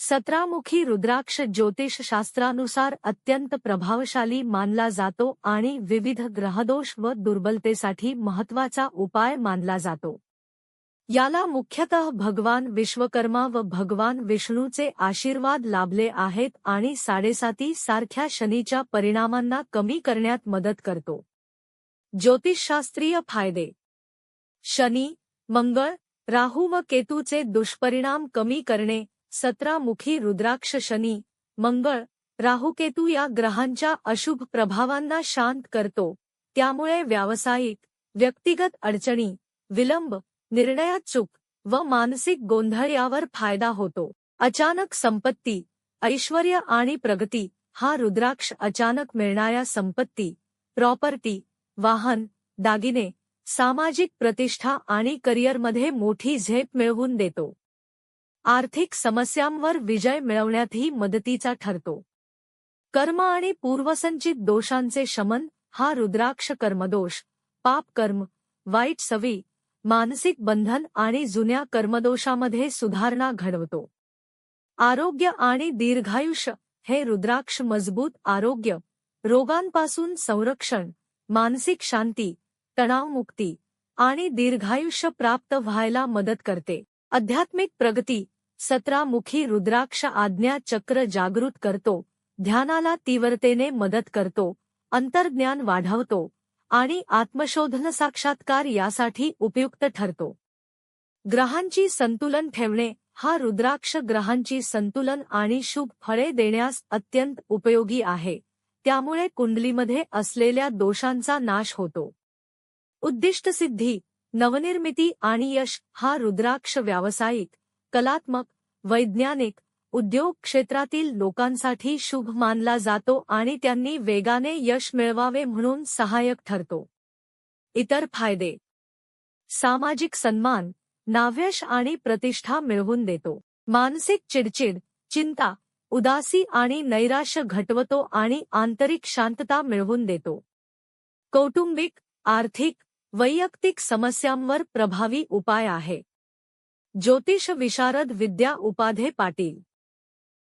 सतरामुखी रुद्राक्ष ज्योतिषशास्त्रानुसार अत्यंत प्रभावशाली मानला जातो आणि विविध ग्रहदोष व दुर्बलतेसाठी महत्त्वाचा उपाय मानला जातो. याला मुख्यतः भगवान विश्वकर्मा व भगवान विष्णूचे आशीर्वाद लाभले आहेत आणि साडेसाती सारख्या शनीच्या परिणामांना कमी करण्यात मदत करतो. ज्योतिषशास्त्रीय फायदे. शनी मंगळ राहू व केतूचे दुष्परिणाम कमी करणे सतरामुखी रुद्राक्ष शनी मंगळ राहुकेतू या ग्रहांच्या अशुभ प्रभावांना शांत करतो. त्यामुळे व्यावसायिक व्यक्तिगत अडचणी विलंब निर्णयात चूक व मानसिक गोंधळ यावर फायदा होतो. अचानक संपत्ती ऐश्वर आणि प्रगती हा रुद्राक्ष अचानक मिळणाऱ्या संपत्ती प्रॉपर्टी वाहन दागिने सामाजिक प्रतिष्ठा आणि करिअरमध्ये मोठी झेप मिळवून देतो. आर्थिक समस्यांवर विजय मिळवण्यातही मदतीचा ठरतो. कर्म आणि पूर्वसंचित दोषांचे शमन हा रुद्राक्ष कर्मदोष पाप कर्म वाईट सवी मानसिक बंधन आणि जुन्या कर्मदोषामध्ये सुधारणा घडवतो. आरोग्य आणि दीर्घायुष्य हे रुद्राक्ष मजबूत आरोग्य रोगांपासून संरक्षण मानसिक शांती तणावमुक्ती आणि दीर्घायुष्य प्राप्त व्हायला मदत करते. आध्यात्मिक प्रगती सतरामुखी रुद्राक्ष आज्ञा चक्र जागृत करतो ध्यानाला तीव्रतेने मदत करतो अंतर्ज्ञान वाढवतो आणि आत्मशोधन साक्षात्कार यासाठी उपयुक्त ठरतो. ग्रहांची संतुलन ठेवणे हा रुद्राक्ष ग्रहांची संतुलन आणि शुभ फळे देण्यास अत्यंत उपयोगी आहे त्यामुळे कुंडलीमध्ये असलेल्या दोषांचा नाश होतो. उद्दिष्टसिद्धी नवनिर्मिती आणि यश हा रुद्राक्ष व्यावसायिक कलात्मक, वैज्ञानिक, उद्योग क्षेत्रातील लोकांसाठी शुभ मानला जातो आणि त्यांनी वेगाने यश मिळवावे म्हणून सहाय्यक ठरतो. इतर फ़ायदे. सामाजिक सन्मान, नाव्यश आणि प्रतिष्ठा मिळवून देतो. मानसिक चिडचिड, चिंता, उदासी आणि नैराश्य घटवतो आणि आंतरिक शांतता मिळवून देतो. कौटुंबिक, आर्थिक, वैयक्तिक समस्यांवर प्रभावी उपाय आहे. ज्योतिष विशारद विद्या उपाधे पाटील.